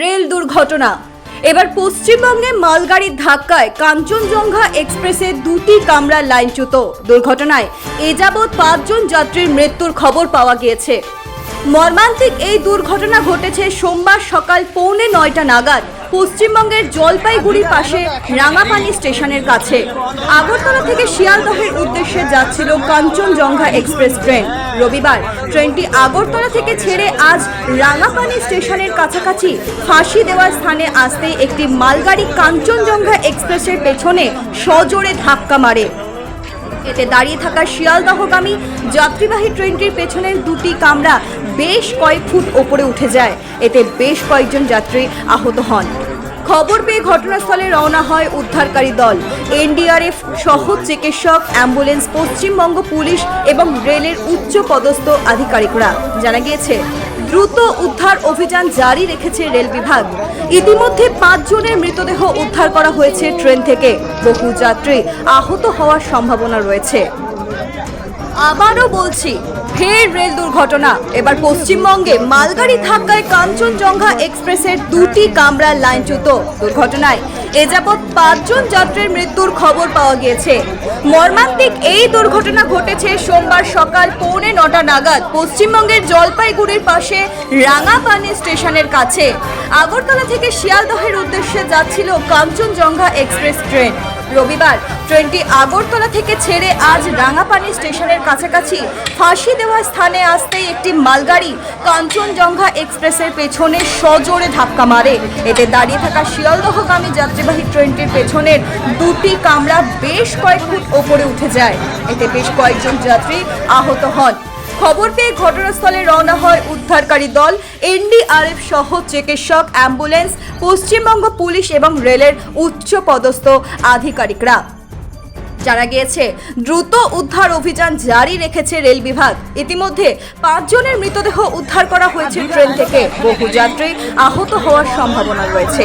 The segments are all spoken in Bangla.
রেল দুর্ঘটনা। এবার পশ্চিমবঙ্গে মালগাড়ির ধাক্কায় কাঞ্চনজঙ্ঘা এক্সপ্রেসে দুটি কামরা লাইনচ্যুত। দুর্ঘটনায় এ যাবৎ পাঁচজন যাত্রীর মৃত্যুর খবর পাওয়া গিয়েছে। মর্মান্তিক এই দুর্ঘটনা ঘটেছে সোমবার সকাল পৌনে নয়টা নাগাদ, পশ্চিমবঙ্গের জলপাইগুড়ির পাশে রাঙাপানি স্টেশনের কাছে। আগরতলা থেকে শিয়ালদহের উদ্দেশ্যে যাচ্ছিল কাঞ্চনজঙ্ঘা এক্সপ্রেস ট্রেন। রবিবার ট্রেনটি আগরতলা থেকে ছেড়ে আজ রাঙাপানি স্টেশনের কাছাকাছি ফাঁসি দেওয়ার স্থানে আসতে একটি মালগাড়ি কাঞ্চনজঙ্ঘা এক্সপ্রেসের পেছনে সজোরে ধাক্কা মারে। এতে দাঁড়িয়ে থাকা শিয়ালদহগামী যাত্রীবাহী ট্রেনটির পেছনের দুটি কামরা বেশ কয়েক ফুট ওপরে উঠে যায়। এতে বেশ কয়েকজন যাত্রী আহত হন। খবর পেয়ে ঘটনাস্থলে রওনা হয় উদ্ধারকারী দল। এনডিআরএফ সহ চিকিৎসক, অ্যাম্বুলেন্স, পশ্চিমবঙ্গ পুলিশ এবং রেলের উচ্চ পদস্থ আধিকারিকরা। জানা গিয়েছে, দ্রুত উদ্ধার অভিযান জারি রেখেছে রেল বিভাগ। ইতিমধ্যে পাঁচজনের মৃতদেহ উদ্ধার করা হয়েছে ট্রেন থেকে। বহু যাত্রী আহত হওয়ার সম্ভাবনা রয়েছে। আবারও বলছি ফের রেল দুর্ঘটনা। এবার পশ্চিমবঙ্গে মালগাড়ি ধাক্কায় কাঞ্চনজঙ্ঘা এক্সপ্রেসের দুটি কামরা লাইনচ্যুত। দুর্ঘটনায় এ যাবৎ পাঁচজন যাত্রীর মৃত্যুর খবর পাওয়া গিয়েছে। মর্মান্তিক এই দুর্ঘটনা ঘটেছে সোমবার সকাল পৌনে নটা নাগাদ পশ্চিমবঙ্গের জলপাইগুড়ির পাশে রাঙাপানি স্টেশনের কাছে। আগরতলা থেকে শিয়ালদহের উদ্দেশ্যে যাচ্ছিল কাঞ্চনজঙ্ঘা এক্সপ্রেস ট্রেন। রবিবার। ট্রেনটি আগরতলা থেকে ছেড়ে আজ রাঙাপানি স্টেশনের কাছাকাছি ফাঁসি দেওয়া স্থানে আসতেই একটি মালগাড়ি কাঞ্চনজঙ্ঘা এক্সপ্রেসের পেছনে সজোরে ধাক্কা মারে। এতে দাঁড়িয়ে থাকা শিয়ালদহগামী যাত্রীবাহী ট্রেনটির পেছনের দুটি কামরা বেশ কয়েক ফুট ওপরে উঠে যায়। এতে বেশ কয়েকজন যাত্রী আহত হন। খবর পেয়ে ঘটনাস্থলে রওনা হয় উদ্ধারকারী দল। এনডিআরএফ সহ চিকিৎসক, অ্যাম্বুলেন্স, পশ্চিমবঙ্গ পুলিশ এবং রেলের উচ্চ পদস্থ আধিকারিকরা। জানা গিয়েছে, দ্রুত উদ্ধার অভিযান জারি রেখেছে রেল বিভাগ। ইতিমধ্যে পাঁচজনের মৃতদেহ উদ্ধার করা হয়েছে ট্রেন থেকে। বহু যাত্রী আহত হওয়ার সম্ভাবনা রয়েছে।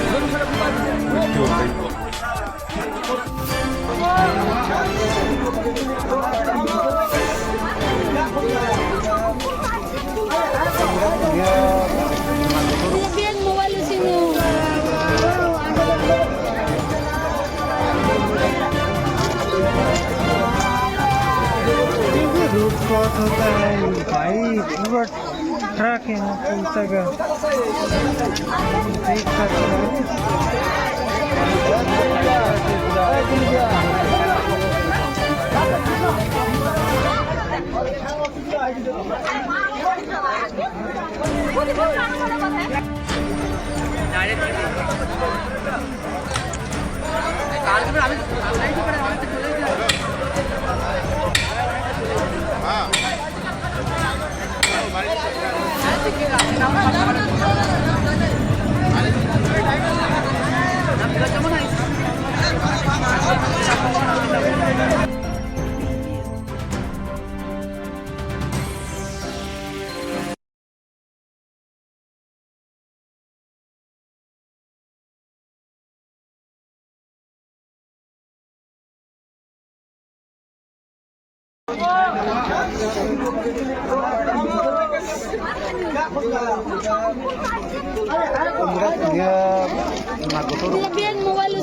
क्रॉस होता है। भाई पूरा ट्रक है ना चलता का Oh, मोबाइल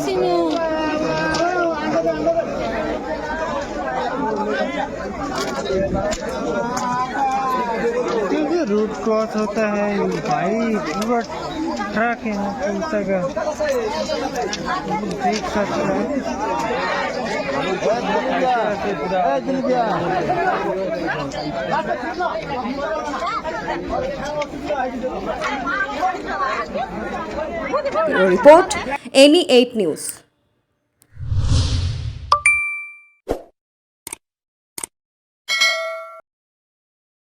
रूट क्रॉस होता है भाई बट ट्रक है ना देख सकते রিপোর্ট এনি এইট নিউজ